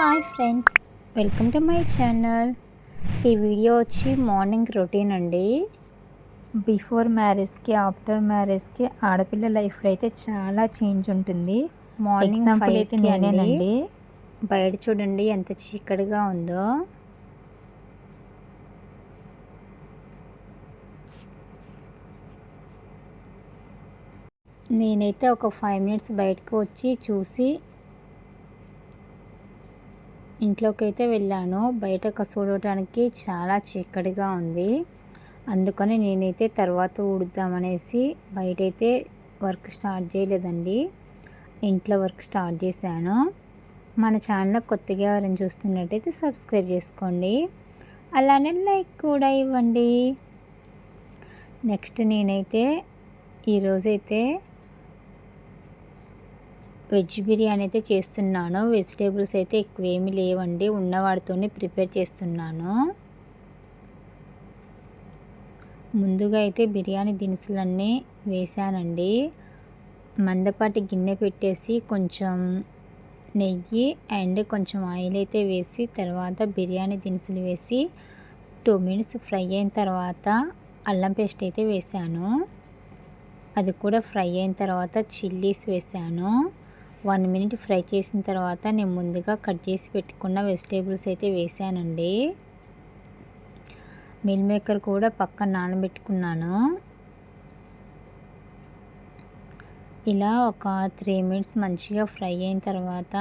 Hi friends welcome to my channel. ఈ video వచ్చి morning routine అండి. బిఫోర్ మ్యారేజ్కి ఆఫ్టర్ మ్యారేజ్కి ఆడపిల్ల లైఫ్లో అయితే చాలా చేంజ్ ఉంటుంది. మార్నింగ్ ఫైవ్ అయితే. నేనేనండి బయట చూడండి ఎంత చీకటిగా ఉందో. నేనైతే ఒక ఫైవ్ మినిట్స్ బయటకు వచ్చి చూసి ఇంట్లోకి అయితే వెళ్ళాను. బయట చూడటానికి చాలా చీకటిగా ఉంది. అందుకని నేనైతే తర్వాత ఊడుద్దామనేసి బయటైతే వర్క్ స్టార్ట్ చేయలేదండి. ఇంట్లో వర్క్ స్టార్ట్ చేశాను. మన ఛానల్ కొత్తగా ఎవరైనా చూస్తున్నట్టయితే సబ్స్క్రైబ్ చేసుకోండి. అలానే లైక్ కూడా ఇవ్వండి. నెక్స్ట్ నేనైతే ఈరోజైతే వెజ్ బిర్యానీ అయితే చేస్తున్నాను. వెజిటేబుల్స్ అయితే ఎక్కువ ఏమీ లేవండి. ఉన్నవాడితోనే ప్రిపేర్ చేస్తున్నాను. ముందుగా అయితే బిర్యానీ దినుసులన్నీ వేసానండి మందపాటి గిన్నె పెట్టేసి కొంచెం నెయ్యి అండ్ కొంచెం ఆయిల్ అయితే వేసి తర్వాత బిర్యానీ దినుసులు వేసి టూ మినిట్స్ ఫ్రై అయిన తర్వాత అల్లం పేస్ట్ అయితే వేసాను అది కూడా ఫ్రై అయిన తర్వాత చిల్లీస్ వేసాను వన్ మినిట్ ఫ్రై చేసిన తర్వాత నేను ముందుగా కట్ చేసి పెట్టుకున్న వెజిటేబుల్స్ అయితే వేసానండి. మిల్ మేకర్ కూడా పక్కన నానబెట్టుకున్నాను. ఇలా ఒక త్రీ మినిట్స్ మంచిగా ఫ్రై అయిన తర్వాత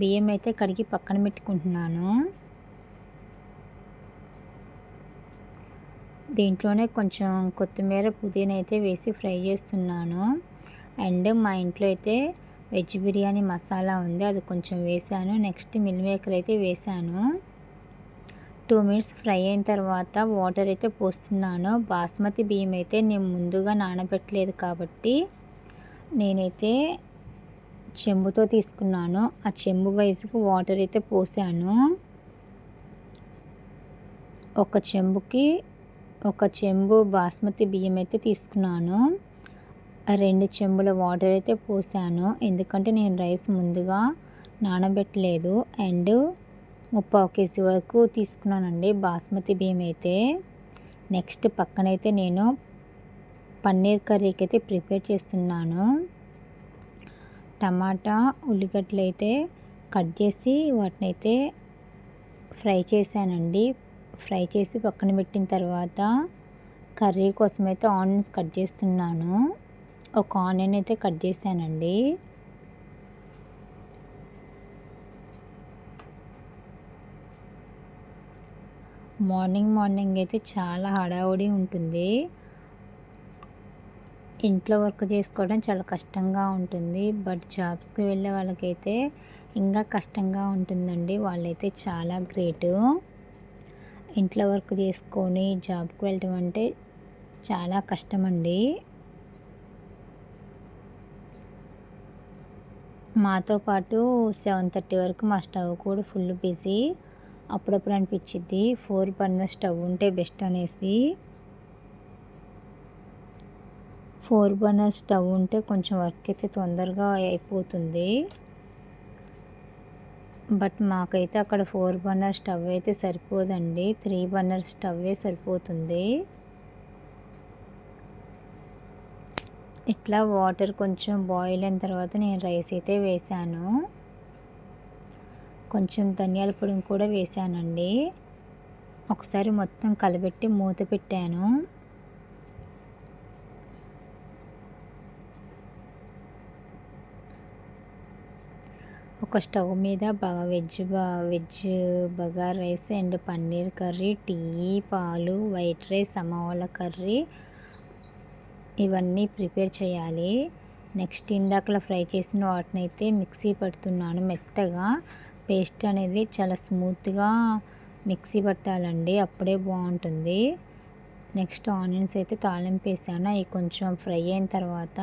బియ్యం అయితే కడిగి పక్కన పెట్టుకుంటున్నాను. దీంట్లోనే కొంచెం కొత్తిమీర పుదీనా అయితే వేసి ఫ్రై చేస్తున్నాను. అండ్ మా ఇంట్లో అయితే వెజ్ బిర్యానీ మసాలా ఉంది. అది కొంచెం వేసాను. నెక్స్ట్ మిల్ మేకర్ అయితే వేసాను. టూ మినిట్స్ ఫ్రై అయిన తర్వాత వాటర్ అయితే పోస్తున్నాను. బాస్మతి బియ్యం అయితే నేను ముందుగా నానబెట్టలేదు కాబట్టి నేనైతే చెంబుతో తీసుకున్నాను. ఆ చెంబు వయసుకు వాటర్ అయితే పోసాను. ఒక చెంబుకి ఒక చెంబు బాస్మతి బియ్యం అయితే తీసుకున్నాను. రెండు చెంబుల వాటర్ అయితే పోసాను. ఎందుకంటే నేను రైస్ ముందుగా నానబెట్టలేదు. అండ్ ముప్పావు కేజీ వరకు తీసుకున్నానండి బాస్మతి బియ్యం అయితే. నెక్స్ట్ పక్కనైతే నేను పన్నీర్ కర్రీకి అయితే ప్రిపేర్ చేస్తున్నాను. టమాటా ఉల్లిగడ్డలు అయితే కట్ చేసి వాటిని అయితే ఫ్రై చేశానండి. ఫ్రై చేసి పక్కన పెట్టిన తర్వాత కర్రీ కోసం అయితే ఆనియన్స్ కట్ చేస్తున్నాను. ఒక ఆనియన్ అయితే కట్ చేశానండి. మార్నింగ్ మార్నింగ్ అయితే చాలా హడావుడి ఉంటుంది. ఇంట్లో వర్క్ చేసుకోవడం చాలా కష్టంగా ఉంటుంది. బట్ జాబ్స్కి వెళ్ళే వాళ్ళకైతే ఇంకా కష్టంగా ఉంటుందండి. వాళ్ళైతే చాలా గ్రేటు. ఇంట్లో వర్క్ చేసుకొని జాబ్కి వెళ్ళటం అంటే చాలా కష్టమండి. మాతో పాటు సెవెన్ థర్టీ వరకు మా స్టవ్ కూడా ఫుల్ బిజీ. అప్పుడప్పుడు అనిపించింది ఫోర్ బర్నర్ స్టవ్ ఉంటే బెస్ట్ అనేసి. ఫోర్ బర్నర్ స్టవ్ ఉంటే కొంచెం వర్క్ అయితే తొందరగా అయిపోతుంది. బట్ మాకైతే అక్కడ ఫోర్ బర్నర్ స్టవ్ అయితే సరిపోదండి. త్రీ బర్నర్ స్టవ్వే సరిపోతుంది. ఇట్లా వాటర్ కొంచెం బాయిల్ అయిన తర్వాత నేను రైస్ అయితే వేసాను. కొంచెం ధనియాల పొడి కూడా వేసానండి. ఒకసారి మొత్తం కలబెట్టి మూత పెట్టాను. ఒక స్టవ్ మీద బాగా వెజ్ బా veg bagar rice and paneer curry tea పాలు వైట్ రైస్ సమోల కర్రీ ఇవన్నీ ప్రిపేర్ చేయాలి. నెక్స్ట్ ఇందాకలా ఫ్రై చేసిన వాటిని అయితే మిక్సీ పడుతున్నాను మెత్తగా. పేస్ట్ అనేది చాలా స్మూత్గా మిక్సీ పట్టాలండి అప్పుడే బాగుంటుంది. నెక్స్ట్ ఆనియన్స్ అయితే తాలింపు వేసాను అవి కొంచెం ఫ్రై అయిన తర్వాత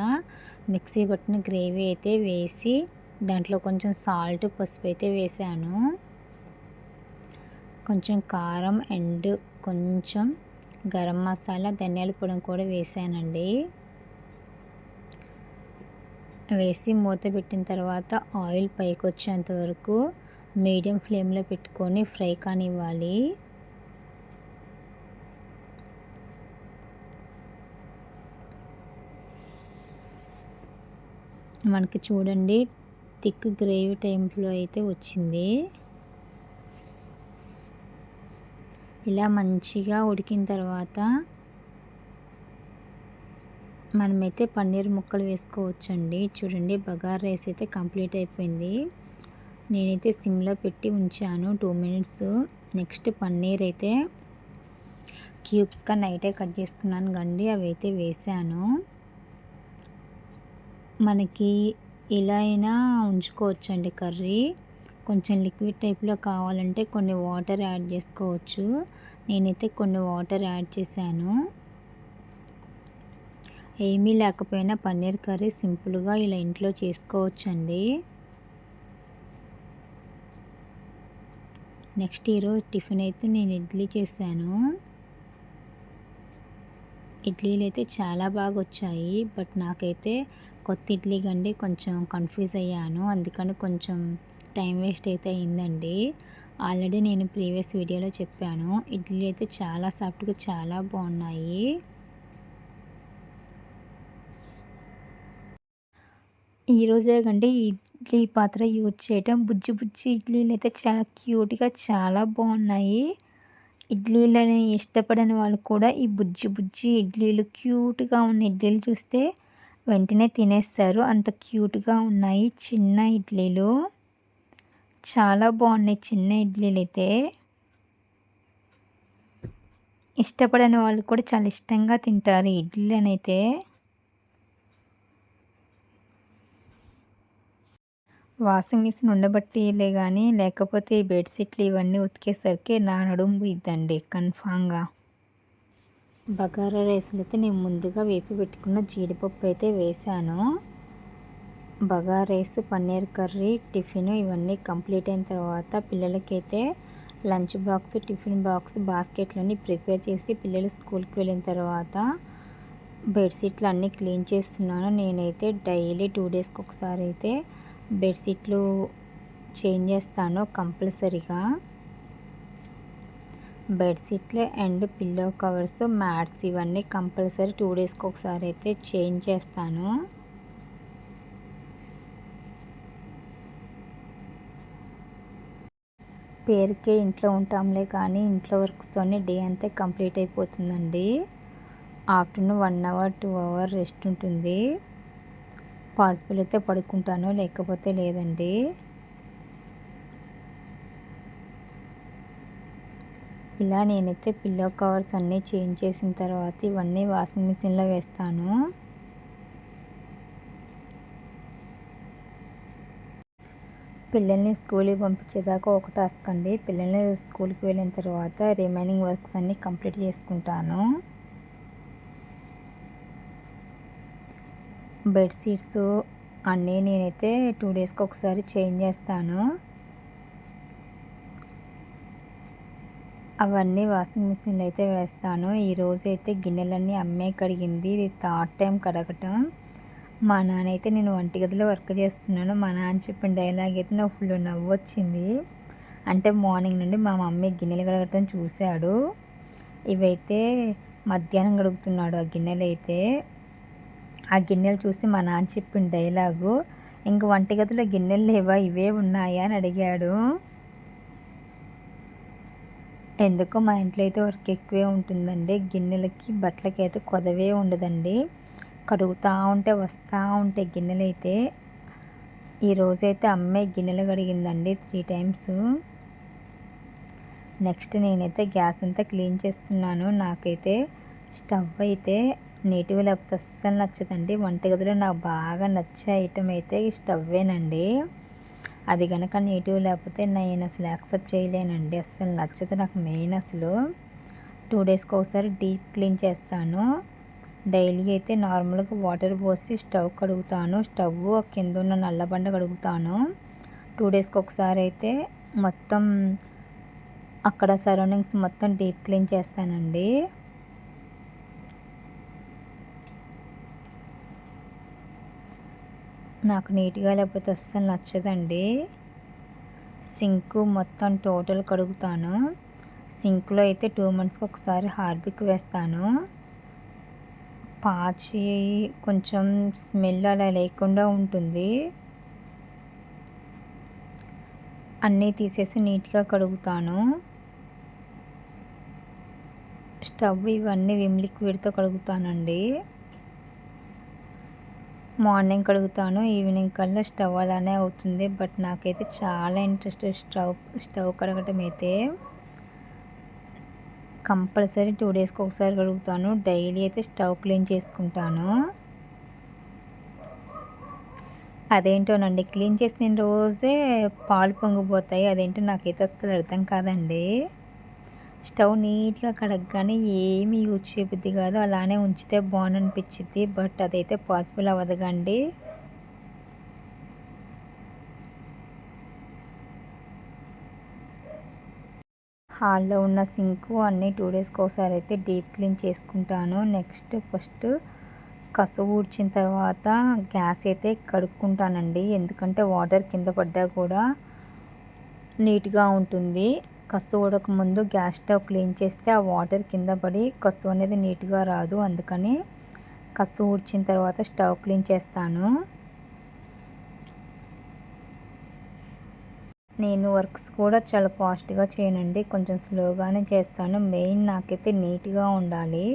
మిక్సీ పట్టిన గ్రేవీ అయితే వేసి దాంట్లో కొంచెం సాల్ట్ పసుపు అయితే వేసాను. కొంచెం కారం అండ్ కొంచెం గరం మసాలా ధనియాల పొడి కూడా వేసానండి. వేసి మూత పెట్టిన తర్వాత ఆయిల్ పైకి వచ్చేంత వరకు మీడియం ఫ్లేమ్లో పెట్టుకొని ఫ్రై కానివ్వాలి. మనకి చూడండి థిక్ గ్రేవీ టైంలో అయితే వచ్చింది. ఇలా మంచిగా ఉడికిన తర్వాత మనమైతే పన్నీర్ ముక్కలు వేసుకోవచ్చండి. చూడండి బగార్ రైస్ అయితే కంప్లీట్ అయిపోయింది. నేనైతే సిమ్లో పెట్టి ఉంచాను టూ మినిట్స్. నెక్స్ట్ పన్నీర్ అయితే క్యూబ్స్గా నైటే కట్ చేసుకున్నాను గండి అవి అయితే వేసాను. మనకి ఇలా అయినా ఉంచుకోవచ్చండి కర్రీ. కొంచెం లిక్విడ్ టైప్లో కావాలంటే కొన్ని వాటర్ యాడ్ చేసుకోవచ్చు. నేనైతే కొన్ని వాటర్ యాడ్ చేశాను. ఏమీ లేకపోయినా పన్నీర్ కర్రీ సింపుల్గా ఇలా ఇంట్లో చేసుకోవచ్చండి. నెక్స్ట్ ఈరోజు టిఫిన్ అయితే నేను ఇడ్లీ చేశాను. ఇడ్లీలు అయితే చాలా బాగా వచ్చాయి. బట్ నాకైతే కొత్త ఇడ్లీ కండి కొంచెం కన్ఫ్యూజ్ అయ్యాను. అందుకని కొంచెం టైం వేస్ట్ అయితే అయిందండి. ఆల్రెడీ నేను ప్రీవియస్ వీడియోలో చెప్పాను. ఇడ్లీ అయితే చాలా సాఫ్ట్గా చాలా బాగున్నాయి. ఈరోజే కంటే ఇడ్లీ పాత్ర యూజ్ చేయటం బుజ్జి బుజ్జి ఇడ్లీలు అయితే చాలా క్యూట్గా చాలా బాగున్నాయి. ఇడ్లీలని ఇష్టపడని వాళ్ళు కూడా ఈ బుజ్జి బుజ్జి ఇడ్లీలు క్యూట్గా ఉన్న ఇడ్లీలు చూస్తే వెంటనే తినేస్తారు. అంత క్యూట్గా ఉన్నాయి చిన్న ఇడ్లీలు. చాలా బాగున్నాయి చిన్న ఇడ్లీలు అయితే ఇష్టపడని వాళ్ళు కూడా చాలా ఇష్టంగా తింటారు ఇడ్లీలు అయితే వాషింగ్ మిషన్ ఉండబట్టిలే కానీ లేకపోతే ఈ బెడ్షీట్లు ఇవన్నీ ఉతికేసరికి నా నడుము ఇద్దండి కన్ఫామ్గా. బగారా రైస్లు అయితే నేను ముందుగా వేపి పెట్టుకున్న జీడిపప్పు అయితే వేసాను బగారా పన్నీర్ కర్రీ టిఫిన్ ఇవన్నీ కంప్లీట్ అయిన తర్వాత పిల్లలకైతే లంచ్ బాక్స్ టిఫిన్ బాక్స్ బాస్కెట్లన్నీ ప్రిపేర్ చేసి పిల్లలు స్కూల్కి వెళ్ళిన తర్వాత బెడ్షీట్లు అన్నీ క్లీన్ చేస్తున్నాను. నేనైతే డైలీ టూ డేస్కి ఒకసారి అయితే బెడ్షీట్లు చేంజ్ చేస్తాను కంపల్సరీగా. బెడ్షీట్లు అండ్ పిల్లో కవర్స్ మ్యాట్స్ ఇవన్నీ కంపల్సరీ టూ డేస్కి ఒకసారి అయితే చేంజ్ చేస్తాను. పేరుకే ఇంట్లో ఉంటాంలే కానీ ఇంట్లో వర్క్స్తోనే డే అంతా కంప్లీట్ అయిపోతుందండి. Afternoon one hour two hour rest ఉంటుంది. పాసిబుల్ అయితే పడుకుంటాను లేకపోతే లేదండి. ఇలా నేనైతే పిల్లో కవర్స్ అన్నీ చేంజ్ చేసిన తర్వాత ఇవన్నీ వాషింగ్ మిషన్లో వేస్తాను. పిల్లల్ని స్కూల్కి పంపించేదాకా ఒక టాస్క్ అండి. పిల్లల్ని స్కూల్కి వెళ్ళిన తర్వాత రిమైనింగ్ వర్క్స్ అన్నీ కంప్లీట్ చేసుకుంటాను. బెడ్షీట్స్ అన్నీ నేనైతే టూ డేస్కి ఒకసారి చేంజ్ చేస్తాను. అవన్నీ వాషింగ్ మిషన్లో అయితే వేస్తాను. ఈరోజు అయితే గిన్నెలన్నీ అమ్మే కడిగింది. ఇది థర్డ్ టైం కడగటం. మా నాన్న అయితే నేను వంటగదిలో వర్క్ చేస్తున్నాను. మా నాన్న చెప్పిన డైలాగ్ అయితే నాకు ఫుల్ నవ్వు వచ్చింది అంటే మార్నింగ్ నుండి మా మమ్మీ గిన్నెలు కడగటం చూశాడు. ఇవైతే మధ్యాహ్నం కడుగుతున్నాడు ఆ గిన్నెలు అయితే ఆ గిన్నెలు చూసి మా నాన్న చెప్పిన డైలాగు ఇంక వంటగదిలో గిన్నెలు లేవా? ఇవే ఉన్నాయా? అని అడిగాడు. ఎందుకో మా ఇంట్లో అయితే వర్క్ ఎక్కువే ఉంటుందండి. గిన్నెలకి బట్టలకి అయితే కొదవే ఉండదండి. కడుగుతూ ఉంటే వస్తూ ఉంటే గిన్నెలు అయితే ఈరోజైతే అమ్మాయి గిన్నెలు కడిగిందండి త్రీ టైమ్స్. నెక్స్ట్ నేనైతే గ్యాస్ అంతా క్లీన్ చేస్తున్నాను. నాకైతే స్టవ్ అయితే నీట్గా లేకపోతే అస్సలు నచ్చదండి. వంటగదిలో నాకు బాగా నచ్చే ఐటమ్ అయితే ఈ స్టవ్వేనండి. అది కనుక నీట్గా లేకపోతే నేను అసలు యాక్సెప్ట్ చేయలేనండి. అస్సలు నచ్చదు నాకు మెయిన్ అసలు. టూ డేస్కి ఒకసారి డీప్ క్లీన్ చేస్తాను. డైలీ అయితే నార్మల్గా వాటర్ పోసి స్టవ్ కడుగుతాను. స్టవ్ కింద ఉన్న నల్లబండ కడుగుతాను. టూ డేస్కి ఒకసారి అయితే మొత్తం అక్కడ సరౌండింగ్స్ మొత్తం డీప్ క్లీన్ చేస్తానండి. నాకు నీట్గా లేకపోతే అస్సలు నచ్చదండి. సింక్ మొత్తం టోటల్ కడుగుతాను. సింక్లో అయితే టూ మంత్స్కి ఒకసారి హార్పిక్ వేస్తాను. పాచి కొంచెం స్మెల్ అలా లేకుండా ఉంటుంది. అన్నీ తీసేసి నీట్గా కడుగుతాను. స్టవ్ ఇవన్నీ విమ్ లిక్విడ్తో కడుగుతానండి. మార్నింగ్ కడుగుతాను ఈవినింగ్ కల్లా స్టవ్ అలానే అవుతుంది. బట్ నాకైతే చాలా ఇంట్రెస్ట్ స్టవ్ స్టవ్ కడగటం అయితే. కంపల్సరీ టూ డేస్కి ఒకసారి కడుగుతాను. డైలీ అయితే స్టవ్ క్లీన్ చేసుకుంటాను. అదేంటోనండి క్లీన్ చేసిన రోజే పాలు పొంగిపోతాయి. అదేంటో నాకైతే అస్సలు అర్థం కాదండి. స్టవ్ నీట్గా కడగగానే ఏమి యూజ్ చేయబుద్ది కాదు. అలానే ఉంచితే బాగుంది అనిపించింది బట్ అదైతే పాసిబుల్ అవ్వదు కండి హాల్లో ఉన్న సింకు అన్నీ టూ డేస్కి ఒకసారి అయితే డీప్ క్లీన్ చేసుకుంటాను. నెక్స్ట్ ఫస్ట్ కసు ఊడ్చిన తర్వాత గ్యాస్ అయితే కడుక్కుంటానండి. ఎందుకంటే వాటర్ కింద పడ్డా కూడా నీట్గా ఉంటుంది. కసు ఉడక ముందు గ్యాస్ స్టవ్ క్లీన్ చేస్తే ఆ వాటర్ కింద పడి కసు అనేది నీట్గా రాదు. అందుకని కసు ఊడ్చిన తర్వాత స్టవ్ క్లీన్ చేస్తాను. నేను వర్క్స్ కూడా చాలా ఫాస్ట్గా చేయనండి. కొంచెం స్లోగానే చేస్తాను. మెయిన్ నాకైతే నీట్గా ఉండాలి.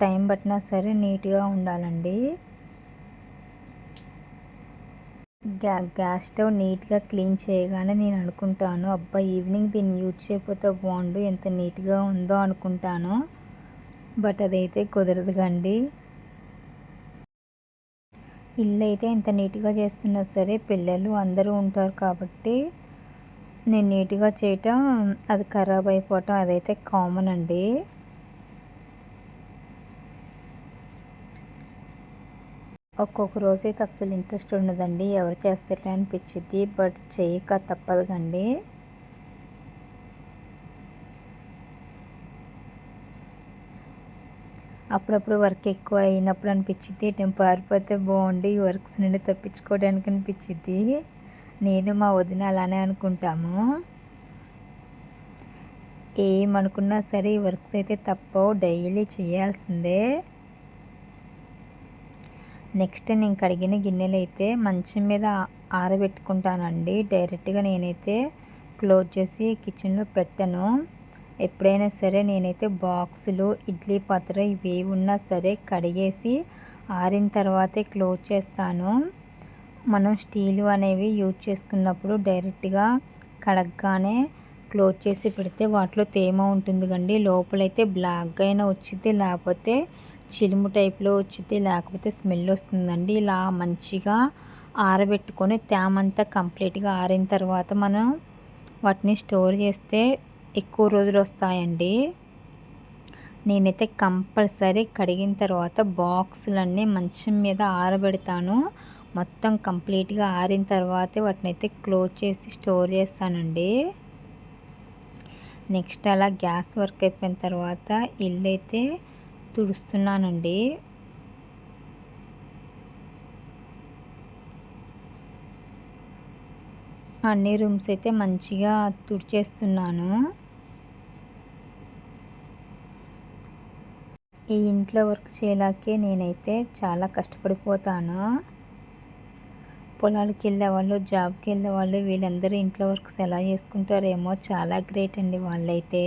టైం పట్టినా సరే నీట్గా ఉండాలండి. గ్యా గ్యాస్ స్టవ్ నీట్గా క్లీన్ చేయగానే నేను అనుకుంటాను అబ్బా ఈవినింగ్ దీన్ని యూజ్ చేయకపోతే బాగుండు ఎంత నీట్గా ఉందో అనుకుంటాను. బట్ అదైతే కుదరదు కండి ఇల్లు అయితే ఎంత నీట్గా చేస్తున్నా సరే పిల్లలు అందరూ ఉంటారు కాబట్టి నేను నీట్గా చేయటం అది ఖరాబ్ అయిపోవటం అదైతే కామన్ అండి. ఒక్కొక్క రోజు అయితే అస్సలు ఇంట్రెస్ట్ ఉండదండి. ఎవరు చేస్తే అనిపించింది బట్ చేయక తప్పదు కండి అప్పుడప్పుడు వర్క్ ఎక్కువ అయినప్పుడు అనిపించింది నేను పారిపోతే బాగుండి వర్క్స్ నుండి తప్పించుకోవడానికి అనిపించింది నేను మా వదిన అలానే అనుకుంటాము. ఏమనుకున్నా సరే వర్క్స్ అయితే తప్పవు. డైలీ చేయాల్సిందే. నెక్స్ట్ నేను కడిగిన గిన్నెలు అయితే మంచం మీద ఆరబెట్టుకుంటానండి. డైరెక్ట్గా నేనైతే క్లోజ్ చేసి కిచెన్లో పెట్టను. ఎప్పుడైనా సరే నేనైతే బాక్సులు ఇడ్లీ పాత్ర ఇవి ఉన్నా సరే కడిగేసి ఆరిన తర్వాతే క్లోజ్ చేస్తాను. మనం స్టీల్ అనేవి యూజ్ చేసుకున్నప్పుడు డైరెక్ట్గా కడగగానే క్లోజ్ చేసి పెడితే వాటిలో తేమ ఉంటుంది కండి. లోపలైతే బ్లాక్గా అయినా వచ్చింది లేకపోతే చిలుము టైప్లో వచ్చింది లేకపోతే స్మెల్ వస్తుందండి. ఇలా మంచిగా ఆరబెట్టుకొని తేమంతా కంప్లీట్గా ఆరిన తర్వాత మనం వాటిని స్టోర్ చేస్తే ఎక్కువ రోజులు వస్తాయండి. నేనైతే కంపల్సరీ కడిగిన తర్వాత బాక్సులన్నీ మంచం మీద ఆరబెడతాను. మొత్తం కంప్లీట్గా ఆరిన తర్వాతే వాటిని అయితే క్లోజ్ చేసి స్టోర్ చేస్తానండి. నెక్స్ట్ అలా గ్యాస్ వర్క్ అయిపోయిన తర్వాత ఇల్లు అయితే తుడుస్తున్నానండి. అన్ని రూమ్స్ అయితే మంచిగా తుడిచేస్తున్నాను. ఈ ఇంట్లో వర్క్ చేయలేకే నేనైతే చాలా కష్టపడిపోతాను. పొలాలకి వెళ్ళే వాళ్ళు జాబ్కి వెళ్ళే వాళ్ళు వీళ్ళందరూ ఇంట్లో వర్క్స్ ఎలా చేసుకుంటారేమో చాలా గ్రేట్ అండి వాళ్ళైతే.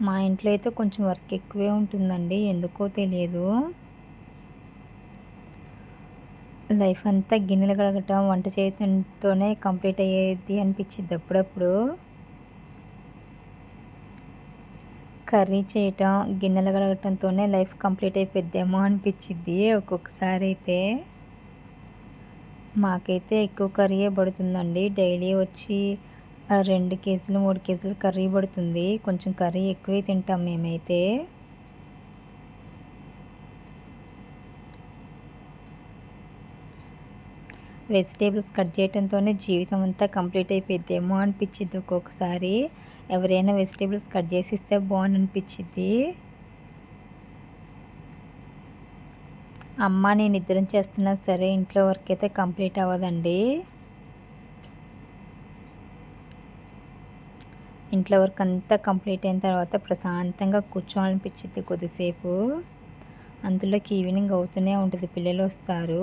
మా ఇంట్లో అయితే కొంచెం వర్క్ ఎక్కువే ఉంటుందండి ఎందుకో తెలియదు. లైఫ్ అంతా గిన్నెలు కడగటం వంట చేయటంతోనే కంప్లీట్ అయ్యేది అనిపించింది అప్పుడప్పుడు. కర్రీ చేయటం గిన్నెలు కడగటంతోనే లైఫ్ కంప్లీట్ అయిపోద్దేమో అనిపించింది ఒక్కొక్కసారి అయితే. మాకైతే ఎక్కువ కర్రీయే పడుతుందండి. డైలీ వచ్చి రెండు కేజీలు మూడు కేజీలు కర్రీ పడుతుంది. కొంచెం కర్రీ ఎక్కువే తింటాం మేమైతే. వెజిటేబుల్స్ కట్ చేయడంతోనే జీవితం అంతా కంప్లీట్ అయిపోయిద్దేమో అనిపించింది ఒక్కొక్కసారి. ఎవరైనా వెజిటేబుల్స్ కట్ చేసి ఇస్తే బాగుంది అనిపించింది అమ్మ నేను ఇద్దరం చేస్తున్నా సరే ఇంట్లో వర్క్ అయితే కంప్లీట్ అవ్వదండి. ఇంట్లో వర్క్ అంతా కంప్లీట్ అయిన తర్వాత ప్రశాంతంగా కూర్చోవాలనిపించింది కొద్దిసేపు. అందులోకి ఈవినింగ్ అవుతూనే ఉంటుంది పిల్లలు వస్తారు.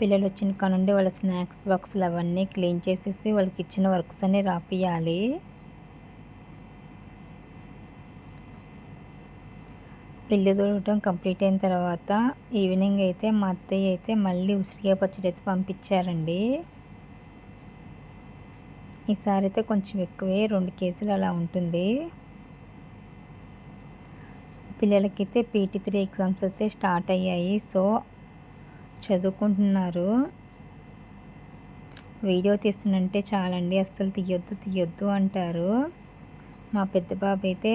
పిల్లలు వచ్చిన కానుండి వాళ్ళ స్నాక్స్ బాక్సులు అవన్నీ క్లీన్ చేసేసి వాళ్ళకి ఇచ్చిన వర్క్స్ అన్నీ రాపియాలి పిల్లి దూడటం కంప్లీట్ అయిన తర్వాత ఈవినింగ్ అయితే మా అత్తయ్య అయితే మళ్ళీ ఉసిరికాయ పచ్చడి అయితే పంపించారండి. ఈసారి అయితే కొంచెం ఎక్కువే రెండు కేజీలు అలా ఉంటుంది. పిల్లలకైతే పీటీ త్రీ ఎగ్జామ్స్ అయితే స్టార్ట్ అయ్యాయి సో చదువుకుంటున్నారు. వీడియో తీస్తున్నంటే చాలండి అస్సలు తీయొద్దు తీయొద్దు అంటారు. మా పెద్ద బాబు అయితే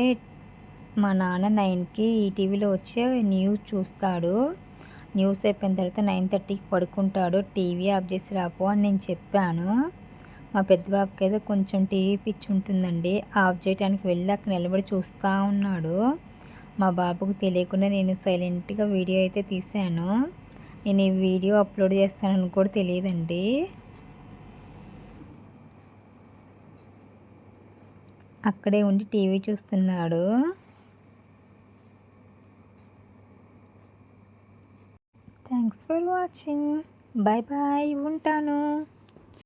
మా నాన్న నైన్కి ఈటీవీలో వచ్చే న్యూస్ చూస్తాడు. న్యూస్ అయిపోయిన తర్వాత నైన్ థర్టీకి పడుకుంటాడు. టీవీ ఆఫ్ చేసి రాపో అని నేను చెప్పాను. మా పెద్ద బాబుకి అయితే కొంచెం టీవీ పిచ్చి ఉంటుందండి. ఆఫ్ చేయడానికి వెళ్ళి అక్కడ నిలబడి చూస్తూ ఉన్నాడు. మా బాబుకు తెలియకుండా నేను సైలెంట్గా వీడియో అయితే తీశాను. నేను ఈ వీడియో అప్లోడ్ చేస్తానని కూడా తెలియదండి. అక్కడే ఉండి టీవీ చూస్తున్నాడు. Thanks for watching bye bye ఉంటాను.